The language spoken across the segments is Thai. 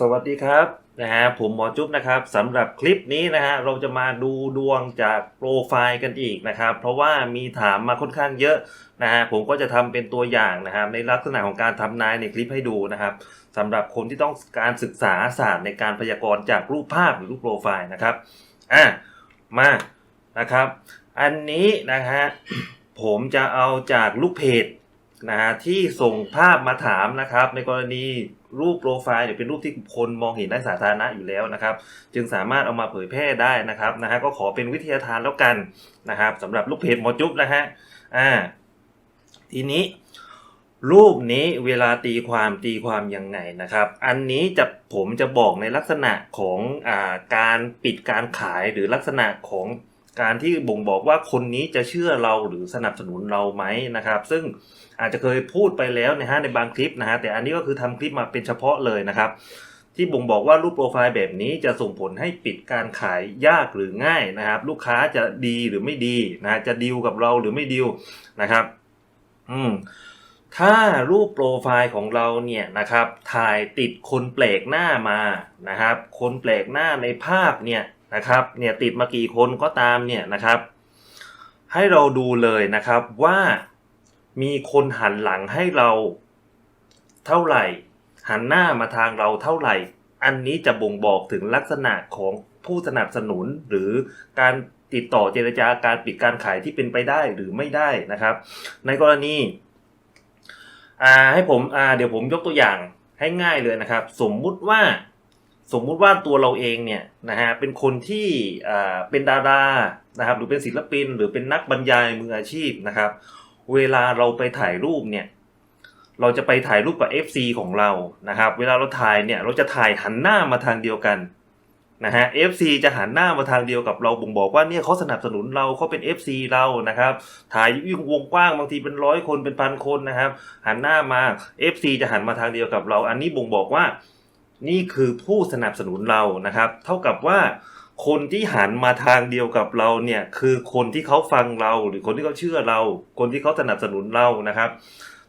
สวัสดีครับนะฮะผมหมอจุ๊บนะครับสำหรับคลิปนี้นะฮะเราจะมาดูดวงจากโปรไฟล์กันอีกนะครับ เพราะว่ามีถามมาค่อนข้างเยอะนะฮะผมก็จะทำเป็นตัวอย่างนะครับ ในลักษณะของการทำนายในคลิปให้ดูนะครับสำหรับคนที่ต้องการศึกษาศาสตร์ในการพยากรณ์จากรูปภาพหรือรูปโปรไฟล์นะครับอะมานะครับ อันนี้นะฮะผมจะเอาจากลูกเพจ นะที่ส่งภาพมาถามนะครับ ในกรณีรูปโปรไฟล์เนี่ยเป็นรูปที่คนมองเห็นได้สาธารณะอยู่แล้วนะครับ จึงสามารถเอามาเผยแพร่ได้นะครับนะฮะก็ขอเป็นวิทยาทานแล้วกันนะครับสำหรับลูกเพจหมอจุ๊บนะฮะอ่าทีนี้ รูปนี้เวลาตีความตีความยังไงนะครับ อันนี้จะผมจะบอกในลักษณะของอาการปิดการขายหรือลักษณะของ การที่บ่งบอกว่าคนนี้จะเชื่อเราหรือสนับสนุนเราไหมนะครับ ซึ่งอาจจะเคยพูดไปแล้วนะฮะในบางคลิปนะฮะแต่อันนี้ก็คือทำคลิปมาเป็นเฉพาะเลยนะครับ ที่บ่งบอกว่ารูปโปรไฟล์แบบนี้จะส่งผลให้ปิดการขายยากหรือง่ายนะครับ ลูกค้าจะดีหรือไม่ดีนะจะดีลกับเราหรือไม่ดีลนะครับ อืมถ้ารูปโปรไฟล์ของเราเนี่ยนะครับถ่ายติดคนแปลกหน้ามานะครับ คนแปลกหน้าในภาพเนี่ย นะครับเนี่ยติดมากี่คนก็ตามเนี่ยนะครับ ให้เราดูเลยนะครับว่ามีคนหันหลังให้เราเท่าไหร่ หันหน้ามาทางเราเท่าไหร่ อันนี้จะบ่งบอกถึงลักษณะของผู้สนับสนุนหรือการติดต่อเจรจาการปิดการขายที่เป็นไปได้หรือไม่ได้นะครับ ในกรณีให้ผมเดี๋ยวผมยกตัวอย่างให้ง่ายเลยนะครับ สมมุติว่า สมมุติว่าตัวเราเองเนี่ยนะฮะเป็นคนที่เป็นดารานะครับหรือเป็นศิลปิน หรือเป็นนักบรรยายมืออาชีพนะครับ เวลาเราไปถ่ายรูปเนี่ยเราจะไปถ่ายรูปกับ FC ของเรานะครับ เวลาเราถ่ายเนี่ยเราจะถ่ายหันหน้ามาทางเดียวกันนะฮะ FC จะหันหน้ามาทางเดียวกับเราบ่งบอกว่าเนี่ยเขาสนับสนุนเราเขาเป็น FC เรานะครับถ่ายยิ่งวงกว้างบางทีเป็นร้อยคนเป็นพันคนนะครับ หันหน้ามา FC จะหันมาทางเดียวกับเรา อันนี้บ่งบอกว่า นี่คือผู้สนับสนุนเรานะครับ เท่ากับว่าคนที่หันมาทางเดียวกับเราเนี่ยคือคนที่เขาฟังเรา หรือคนที่เขาเชื่อเรา คนที่เขาสนับสนุนเรานะครับ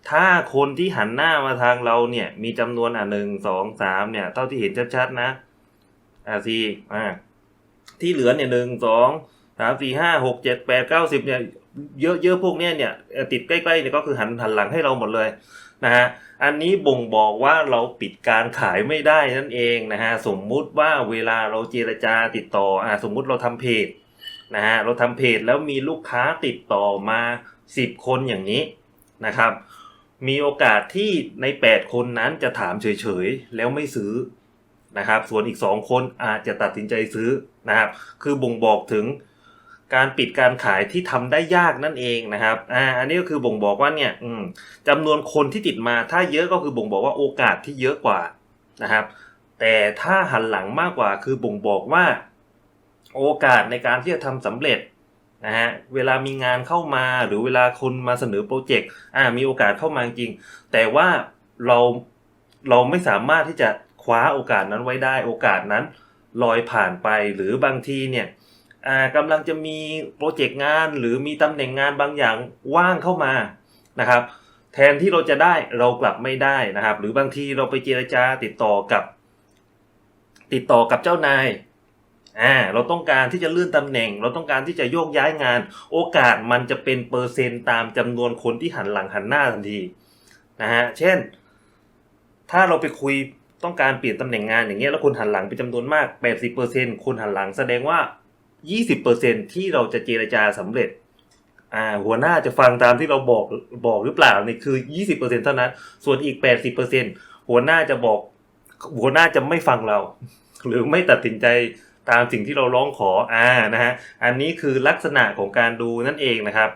ถ้าคนที่หันหน้ามาทางเราเนี่ย มีจำนวนอะหนึ่งสองสามเนี่ย เท่าที่เห็นชัดๆนะอ่าสี่อ่าที่เหลือเนี่ยหนึ่งสองสามสี่ห้าหกเจ็ดแปดเก้าสิบเนี่ยเยอะเยอะพวกเนี้ยเนี่ยติดใกล้ๆเนี่ยก็คือหันหันหลังให้เราหมดเลย นะฮะอันนี้บ่งบอกว่าเราปิดการขายไม่ได้นั่นเองนะฮะสมมุติว่าเวลาเราเจรจาติดต่ออ่าสมมุติเราทำเพจนะฮะเราทำเพจแล้วมีลูกค้าติดต่อมาสิบคนอย่างนี้นะครับ มีโอกาสที่ใน 8 คนนั้นจะถามเฉยๆ แล้วไม่ซื้อนะครับ ส่วนอีก 2 คนอาจจะตัดสินใจซื้อนะครับ คือบ่งบอกถึง การปิดการขายที่ทำได้ยากนั่นเองนะครับ อ่า อันนี้ก็คือบ่งบอกว่าเนี่ยจำนวนคนที่ติดมาถ้าเยอะก็คือบ่งบอกว่าโอกาสที่เยอะกว่านะครับ แต่ถ้าหันหลังมากกว่าคือบ่งบอกว่า โอกาสในการที่จะทำสำเร็จนะฮะ เวลามีงานเข้ามาหรือเวลาคนมาเสนอโปรเจกต์ อ่า มีโอกาสเข้ามาจริง แต่ว่าเราเราไม่สามารถที่จะคว้าโอกาสนั้นไว้ได้ โอกาสนั้นลอยผ่านไปหรือบางทีเนี่ย กำลังจะมีโปรเจกต์งานหรือมีตำแหน่งงานบางอย่างว่างเข้ามานะครับ แทนที่เราจะได้เรากลับไม่ได้นะครับ หรือบางทีเราไปเจรจาติดต่อกับ ติดต่อกับเจ้านายอ่าเราต้องการที่จะเลื่อนตำแหน่ง เราต้องการที่จะโยกย้ายงาน โอกาสมันจะเป็นเปอร์เซ็นต์ตามจำนวนคนที่หันหลังหันหน้าทันทีนะฮะเช่น ถ้าเราไปคุยต้องการเปลี่ยนตำแหน่งงานอย่างเงี้ยแล้วคนหันหลังเป็นจำนวนมาก 80%คนหันหลังแสดงว่า 20%ที่เราจะเจรจาสำเร็จอ่าหัวหน้าจะฟังตามที่เราบอกบอกหรือเปล่านี่คือ 20%เท่านั้น ส่วนอีก 80%หัวหน้าจะบอก หัวหน้าจะไม่ฟังเรา หรือไม่ตัดสินใจตามสิ่งที่เราร้องขออ่านะฮะอันนี้คือลักษณะของการดูนั่นเองนะครับ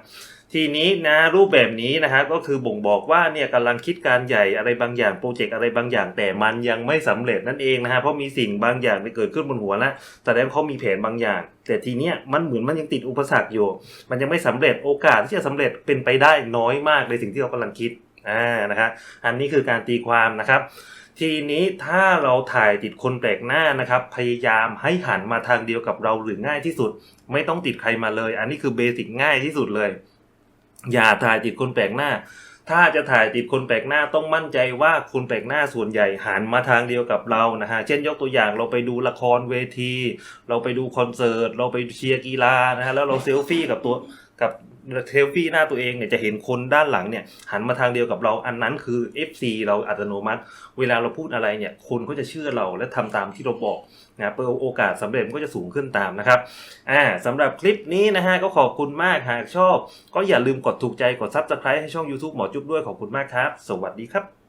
ทีนี้นะรูปแบบนี้นะครับก็คือบ่งบอกว่าเนี่ยกำลังคิดการใหญ่อะไรบางอย่างโปรเจกต์อะไรบางอย่าง แต่มันยังไม่สำเร็จนั่นเองนะฮะเพราะมีสิ่งบางอย่างที่เกิดขึ้นบนหัวแล้วแสดงว่าเขามีแผนบางอย่าง แต่ทีเนี้ยมันเหมือนมันยังติดอุปสรรคอยู่ มันยังไม่สำเร็จโอกาสที่จะสำเร็จเป็นไปได้น้อยมากในสิ่งที่เรากำลังคิดอ่านะครับอันนี้คือการตีความนะครับทีนี้ถ้าเราถ่ายติดคนแปลกหน้านะครับ พยายามให้หันมาทางเดียวกับเราหรือง่ายที่สุด ไม่ต้องติดใครมาเลย อันนี้คือเบสิกง่ายที่สุดเลย อย่าถ่ายติดคนแปลกหน้า ถ้าจะถ่ายติดคนแปลกหน้าต้องมั่นใจว่าคนแปลกหน้าส่วนใหญ่หันมาทางเดียวกับเรานะฮะ เช่นยกตัวอย่างเราไปดูละครเวที เราไปดูคอนเสิร์ต เราไปเชียร์กีฬานะฮะ แล้วเราเซลฟี่กับตัวกับ เทลฟี่หน้าตัวเองเนี่ยจะเห็นคนด้านหลังเนี่ย หันมาทางเดียวกับเราอันนั้นคือ FC เราอัตโนมัติ เวลาเราพูดอะไรเนี่ย คนก็จะเชื่อเราและทำตามที่เราบอกนะเปิดโอกาสสำเร็จก็จะสูงขึ้นตามนะครับอ่าสำหรับคลิปนี้นะฮะก็ขอบคุณมากหากชอบ ก็อย่าลืมกดถูกใจกด Subscribe ให้ช่อง YouTube หมอจุ๊บด้วยขอบคุณมากครับ สวัสดีครับ